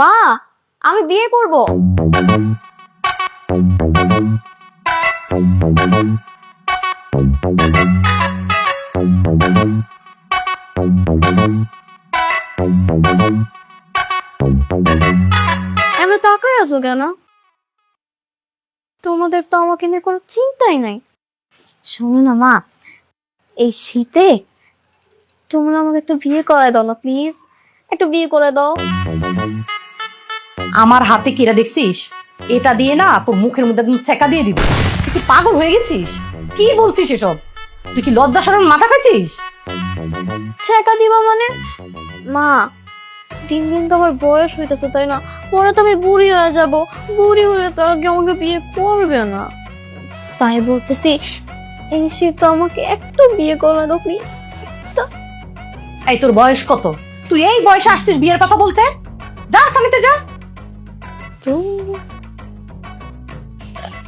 মা, আমি বিয়ে করব। আছো কেন? তোমাদের তো আমাকে নিয়ে কোনো চিন্তাই নাই। শোনো না মা, এই শীতে তোমরা আমাকে একটু বিয়ে করে দাও না, প্লিজ। একটু বিয়ে করে দাও। আমার হাতে কিরা দেখছিস? এটা দিয়ে না তোর মুখের মধ্যে একদম সেকা দিয়ে দিব। তুই কি পাগল হয়ে গেছিস? কি বলছিস এসব? তুই কি লজ্জা সরম মাথা খাচ্ছিস? ছেঁকা দিবা মানে? মা দিন দিন তো আমার বয়স হইতেছে তাই না? পরে তো আমি বুড়ি হয়ে যাব। বুড়ি হয়ে তো আর কেউ আমাকে বিয়ে করবে না। তাই বলতেছি এই শীত আমাকে একটু বিয়ে করে দাও প্লিজ এই তোর বয়স কত? তুই এই বয়সে আসছিস বিয়ের কথা বলতে? যা স্বামীতে যা। তো?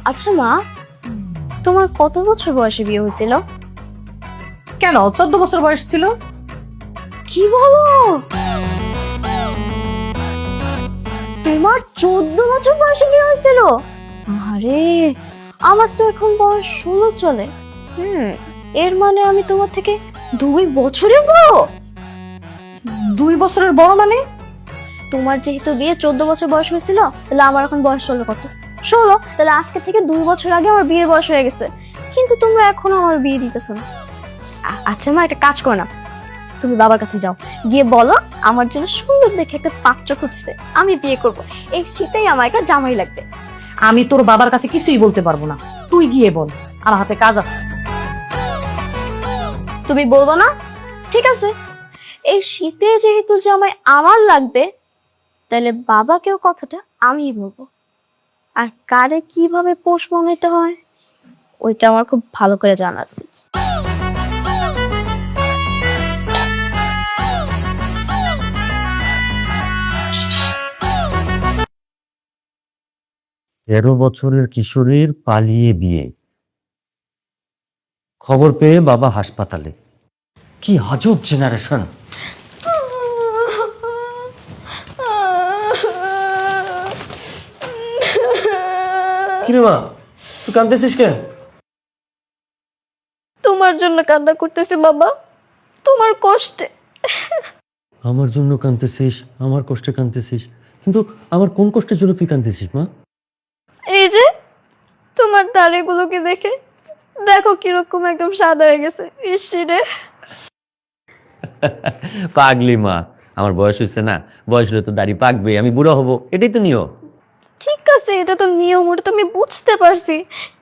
আচ্ছা মা তোমার কত বছর বয়সে বিয়ে হয়েছিল? কেন চোদ্দ বছর বয়স ছিল? কি বলো? তোমার চোদ্দ বছর বয়সে বিয়ে হয়েছিল? আরে আমার তো এখন বয়স ষোলো চলে। হুম এর মানে আমি তোমার থেকে দুই বছরের বড়? দুই বছরের বড় মানে? তোমার যেহেতু বিয়ে চোদ্দ বছর বয়স হয়েছিল তাহলে আমার এখন বয়স ষোলো কত? ষোলো তাহলে আজকে থেকে দুই বছর আগে আমার বিয়ের বয়স হয়ে গেছে। কিন্তু তোমরা এখনও আমার বিয়ে দিতেছো না। আচ্ছা মা একটা কাজ করো না। তুমি বাবার কাছে যাও। গিয়ে বলো আমার জন্য সুন্দর দেখে একটা পাত্র খুঁজতে। আমি বিয়ে করব। এই শীতেই আমার একটা জামাই লাগবে। আমি তোর বাবার কাছে কিছুই বলতে পারব না। তুই গিয়ে বল। আর হাতে কাজ আছে। তুমি বলব না? ঠিক আছে। এই শীতে যেহেতু জামাই আমার লাগবে তাহলে বাবাকেও কথাটা আমিই বলব। আর কারে কীভাবে পোষ মানাইতে হয় ওইটা আমার খুব ভালো করে জানা আছে। তেরো বছরের কিশোরীর পালিয়ে বিয়ে। খবর পেয়ে বাবা হাসপাতালে। কি আজব জেনারেশন। কিরে মা? তুই কাঁদতেছিস কেন? তোমার জন্য কান্না করতেছি বাবা। তোমার কষ্টে। আমার জন্য কাঁদতেছিস আমার কষ্টে কাঁদতেছিস। কিন্তু আমার কোন কষ্টের জন্য তুই কাঁদতেছিস মা? এই যে তোমার দাড়িগুলোকে দেখে দেখো কীরকম একদম সাদা হয়ে গেছে। ইসিরে পাগলি মা আমার বয়স হয়েছে না বয়স হলে তো দাড়ি পাকবে আমি বুড়ো হব এটাই তো নিয়ম। ঠিক আছে, এটা তো নিয়ম, ওটা তো আমি বুঝতে পারছি।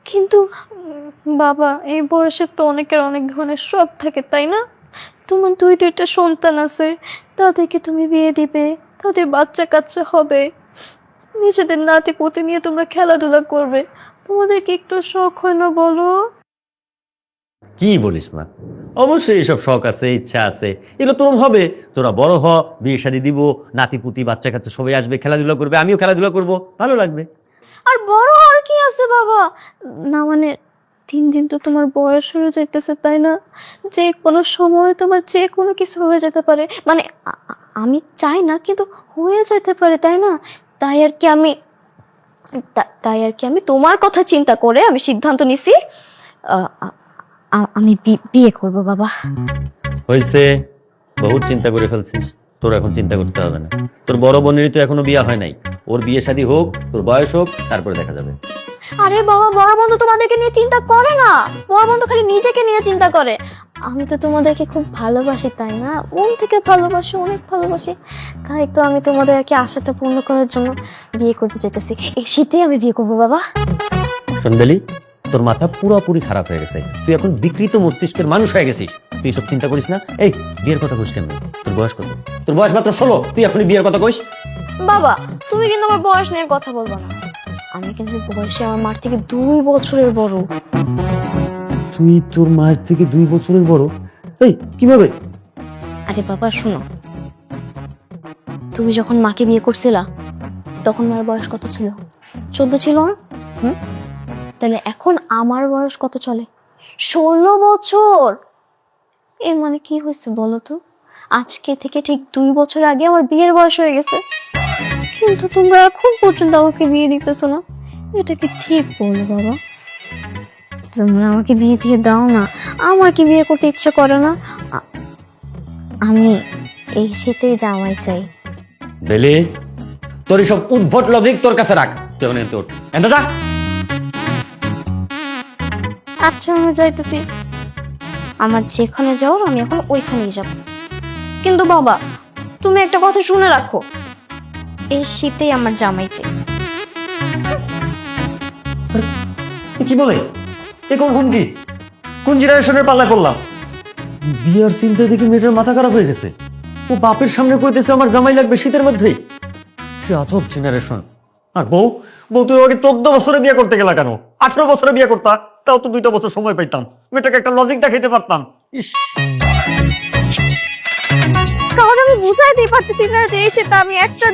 কিন্তু বাবা, এই বয়সে তো অনেকের অনেক ধরনের শখ থাকে, তাই না? তোমার দুই দুইটা সন্তান আছে, তাদেরকে তুমি বিয়ে দিবে, তাদের বাচ্চা কাচ্চা হবে। নিজেদের নাতি পুতি নিয়ে তোমরা খেলাধুলা করবে। তোমাদের কি একটু শখ হয় না বলো? কি বলিস মা? অবশ্যই এসব শখ আছে, ইচ্ছা আছে। এগুলো তোর হবে। তোরা বড় হ, বিয়ে শাদী দিব নাতি পুতি বাচ্চা কাচ্চা সবাই আসবে, খেলাধুলা করবে, আমিও খেলাধুলা করব, ভালো লাগবে। আর বড় আর কি আছে বাবা? না মানে দিন দিন তো তোমার বয়স হয়ে যাইতেছে, তাই না? যে কোনো সময় তোমার যে কোনো কিছু হয়ে যেতে পারে। মানে আমি চাই না, কিন্তু হয়ে যেতে পারে, তাই না? তাই আর কি আমি তাই আর কি আমি তোমার কথা চিন্তা করে আমি সিদ্ধান্ত নিছি। আমি বিয়ে করব বাবা। হয়েছে বহুত চিন্তা করে ফেলছিস। তোর এখন চিন্তা করতে হবে না। তোর বড় বোনেরই তো এখনও বিয়ে হয় নাই। ওর বিয়ে শাদী হোক তোর বয়স হোক তারপরে দেখা যাবে। আরে বাবা বড় বন্ধু তোমাদেরকে নিয়ে চিন্তা করে না। বড় বন্ধু খালি নিজেকে নিয়ে চিন্তা করে। আমি তো তোমাদেরকে খুব ভালোবাসি তাই না? মন থেকে ভালোবাসি অনেক ভালোবাসি। তাই তো আমি তোমাদের আর কি আশাটা পূর্ণ করার জন্য বিয়ে করতে যেতেছি এই শীতে আমি বিয়ে করব বাবা। সন্দেলি তোর মাথা পুরোপুরি খারাপ হয়ে গেছে। তুই এখন বিকৃত মস্তিষ্কের মানুষ হয়ে গেছিস। তুই সব চিন্তা করিস না। এই বিয়ের কথা কইস কেন তোর বয়স কত? তোর বয়স মাত্র ষোলো। তুই এখনই বিয়ের কথা কইস? বাবা তুমি কিন্তু আমার বয়স নিয়ে কথা বলব না। আমি কিন্তু বয়সে আমার মার থেকে দুই বছরের বড়। তুই তোর মায়ের থেকে দুই বছরের বড়? এই কীভাবে? আরে বাবা শোনো। তুমি যখন মাকে বিয়ে করছিলা তখন মার বয়স কত ছিল? চোদ্দ ছিল হুম তাহলে এখন আমার বয়স কত চলে? ষোলো বছর! এর মানে কি হয়েছে বলো তো? আজকে থেকে ঠিক দুই বছর আগে আমার বিয়ের বয়স হয়ে গেছে। কিন্তু তোমরা এখন পর্যন্ত আমাকে বিয়ে দিতেছো না। এটা কি ঠিক বলো বাবা? তোমরা আমাকে বিয়ে দিয়ে দাও না। আমার কি বিয়ে করতে ইচ্ছে করে না। আমি এই শীতেই জামাই চাই। বেলি, তোর সব উদ্ভট লজিক তোর কাছে রাখ। এখন তোর এনটা যা! আচ্ছা যাইতেছি। আমার যেখানে যাওয়ার, আমি এখন ওইখানেই যাব। কিন্তু বাবা, তুমি একটা কথা শুনে রাখো। এই শীতেই আমার জামাই চাই। কি বলে? এ কোন কোন জেনারেশনের পাল্লায় পড়লাম? বিয়ার চিন্তায় দেখি মেয়েটার মাথা খারাপ হয়ে গেছে। ও বাপের সামনে কইতেছে আমার জামাই লাগবে শীতের মধ্যেই। সে আজব জেনারেশন আর বউ বউ, তুই আমাকে চোদ্দ বছরে বিয়ে করতে গেলা কেন? আঠারো বছরে বিয়ে করতা? তাও তো দুইটা বছর সময় পাইতাম। মেয়েটাকে একটা লজিক দেখাইতে পারতাম। কারণ আমি পারতেছি না যে শীতে আমি একটা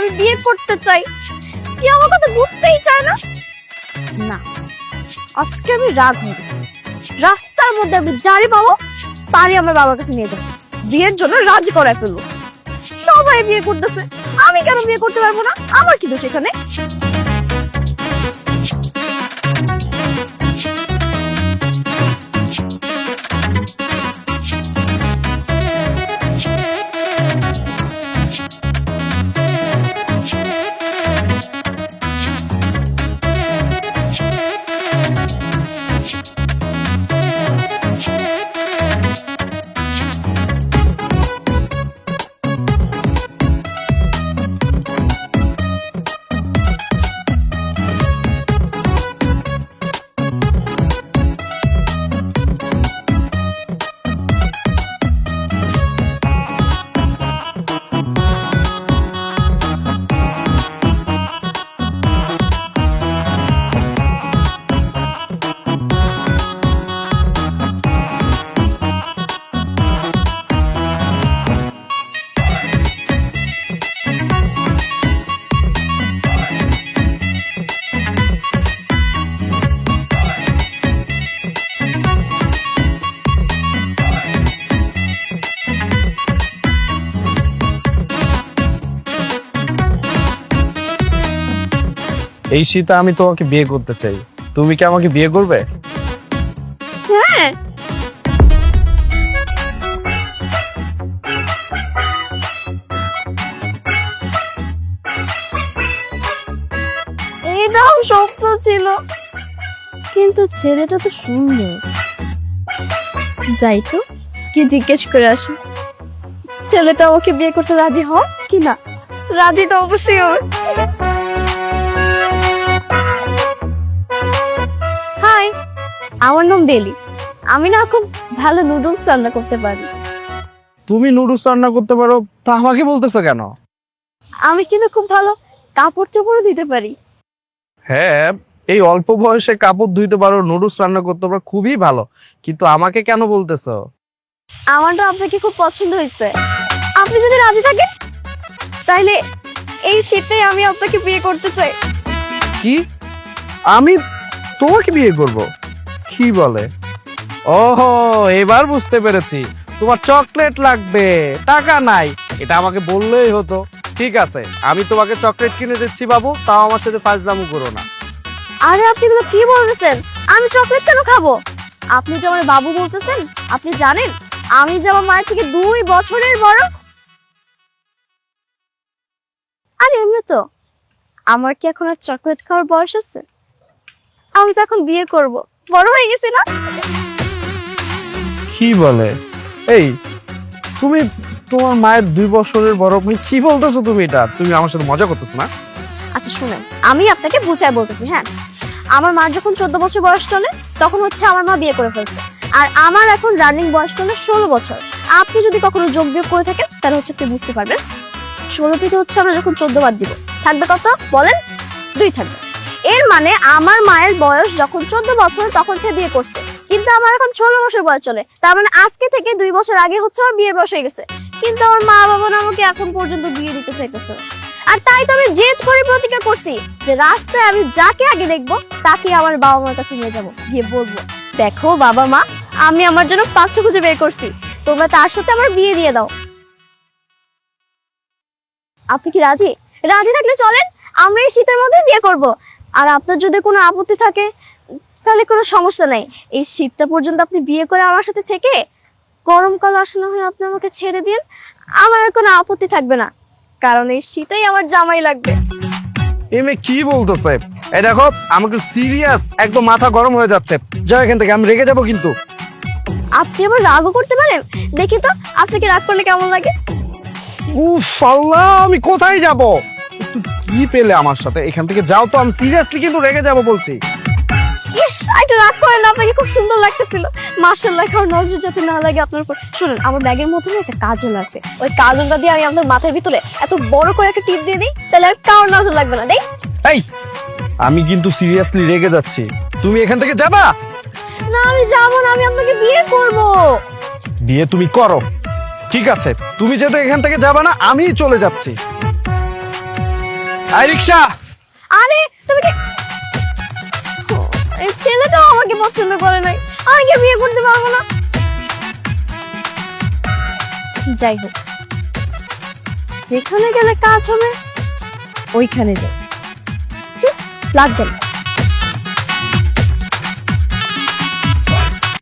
আমি বিয়ে করতে চাই। কি আমার কথা বুঝতেই চায় না। না, আজকে আমি রাগ হয়ে রাস্তার মধ্যে আমি জারি পাবো, তারই আমার বাবার কাছে নিয়ে যাব। বিয়ের জন্য রাজি করায় ফেলব। সবাই বিয়ে করতেছে, আমি কেন বিয়ে করতে পারব না? আমার কি দোষ এখানে? এই শীতে আমি তোমাকে বিয়ে করতে চাই। তুমি কি আমাকে বিয়ে করবে? হ্যাঁ। এটাও শক্ত ছিল। কিন্তু ছেলেটা তো সুন্দর। যাই তো, কি জিজ্ঞেস করে আসি? ছেলেটা ওকে বিয়ে করতে রাজি হয় কি না? রাজি তো অবশ্যই আমার নাম বেলি। আমি না খুব ভালো নুডলস রান্না করতে পারি। তুমি নুডলস রান্না করতে পারো তা আমাকে বলতেছো কেন? আমি কিন্তু খুব ভালো কাপড় চোপড়ও দিতে পারি। হ্যাঁ এই অল্প বয়সে কাপড় ধুইতে পারো নুডলস রান্না করতে পারো খুবই ভালো। কিন্তু আমাকে কেন বলতেছো? আমার তো আপনাকে খুব পছন্দ হয়েছে। আপনি যদি রাজি থাকেন তাহলে এই শীতে আমি আপনাকে বিয়ে করতে চাই। কি? আমি তোমাকে বিয়ে করব? কি বলে? ওহো, এবার বুঝতে পেরেছি। তোমার চকলেট লাগবে, টাকা নাই। এটা আমাকে বললেই হতো। ঠিক আছে, আমি তোমাকে চকলেট কিনে দিচ্ছি বাবু, তাও আমার সাথে ফাজলামু করো না। আরে, আপনি এগুলো কি বলতেছেন? আমি চকলেট কেন খাব? আপনি যে আমার বাবু বলতেছেন, আপনি জানেন, আমি যে আমার মায়ের থেকে দুই বছরের বড়। আরে, এমনি তো। আমার কি এখন আর চকলেট খাওয়ার বয়স আছে? আমি তো এখন বিয়ে করব। বড় হয়ে গেছি না? কি বলে? এই তুমি তোমার মায়ের দুই বছরের বড় মেয়ে কি বলতেছো তুমি এটা? তুমি আমার সাথে মজা করতেছো না? আচ্ছা শুনেন আমি আপনাকে বুঝায় বলতেছি হ্যাঁ? আমার মার যখন চোদ্দ বছর বয়স চলে তখন হচ্ছে আমার মা বিয়ে করে ফেলছে। আর আমার এখন রানিং বয়স চলে ষোলো বছর। আপনি যদি কখনো যোগ বিয়োগ করে থাকেন তাহলে হচ্ছে আপনি বুঝতে পারবেন। ষোলো থেকে হচ্ছে আমরা যখন চোদ্দ বাদ দিব। থাকবে কত? বলেন দুই থাকবে। এর মানে আমার মায়ের বয়স যখন চোদ্দ বছর, তখন সে বিয়ে করছে। কিন্তু আমার এখন ষোলো বছর বয়স চলে। তার মানে আজকে থেকে দুই বছর আগে হচ্ছে আমার বিয়ের বয়স হয়ে গেছে। কিন্তু আমার মা বাবা আমাকে এখন পর্যন্ত বিয়ে দিতে চাইতেছে। আর তাই তো আমি জেদ করে প্রতিজ্ঞা করছি যে রাস্তায় আমি যাকে আগে দেখব, তাকে আমার বাবা মার কাছে নিয়ে যাব। গিয়ে বলব, দেখো বাবা মা, আমি আমার জন্য পাত্র খুঁজে বের করছি। তোমরা তার সাথে আমার বিয়ে দিয়ে দাও। আপনি কি রাজি? রাজি থাকলে চলেন, আমরা এই শীতের মধ্যে বিয়ে করব। আর আপনার যদি কোনো আপত্তি থাকে তাহলে কোনো সমস্যা নাই। এই শীতটা পর্যন্ত আপনি বিয়ে করে আমার সাথে থেকে গরমকাল আসলে হয় আপনি আমাকে ছেড়ে দিন আমার আর কোনো আপত্তি থাকবে না। কারণ এই শীতেই আমার জামাই লাগবে। এই মেয়ে কি বলতেছে? এই দেখো আমাকে সিরিয়াস একদম মাথা গরম হয়ে যাচ্ছে। যাও এখান থেকে আমি রেগে যাব কিন্তু। আপনি আবার রাগও করতে পারেন? দেখি তো আপনাকে রাগ করলে কেমন লাগে? উফ আল্লাহ আমি কোথায় যাব? কি পেলে আমার সাথে? এখান থেকে যাও তো আমি সিরিয়াসলি কিন্তু রেগে যাব বলছি। ইস একটু রাগ করেন আপনাকে খুব সুন্দর লাগতেছিল। মার্শাল্লাহ কারণ নজর যাতে না লাগে আপনার উপর। শুনুন আমার ব্যাগের মধ্যে না একটা কাজল আছে। ওই কাজলটা দিয়ে আমি আপনার মাথার ভিতরে এত বড় করে একটা টিপ দিয়ে দিই তাহলে আর কারোর নজর লাগবে না দেখ। এই আমি কিন্তু সিরিয়াসলি রেগে যাচ্ছি। তুমি এখান থেকে যাবা? না আমি যাব না আমি আপনাকে বিয়ে করব। বিয়ে তুমি করো। ঠিক আছে তুমি যেহেতু এখান থেকে যাবা না আমি চলে যাচ্ছি। রিক্সা আরে, তুমি এই আমাকে পছন্দ করে নাই। আমি কি বিয়ে করতে পারব না। যাই হোক। যেখানে গেলে কাজ হবে, ওইখানে যাই। লাগবে না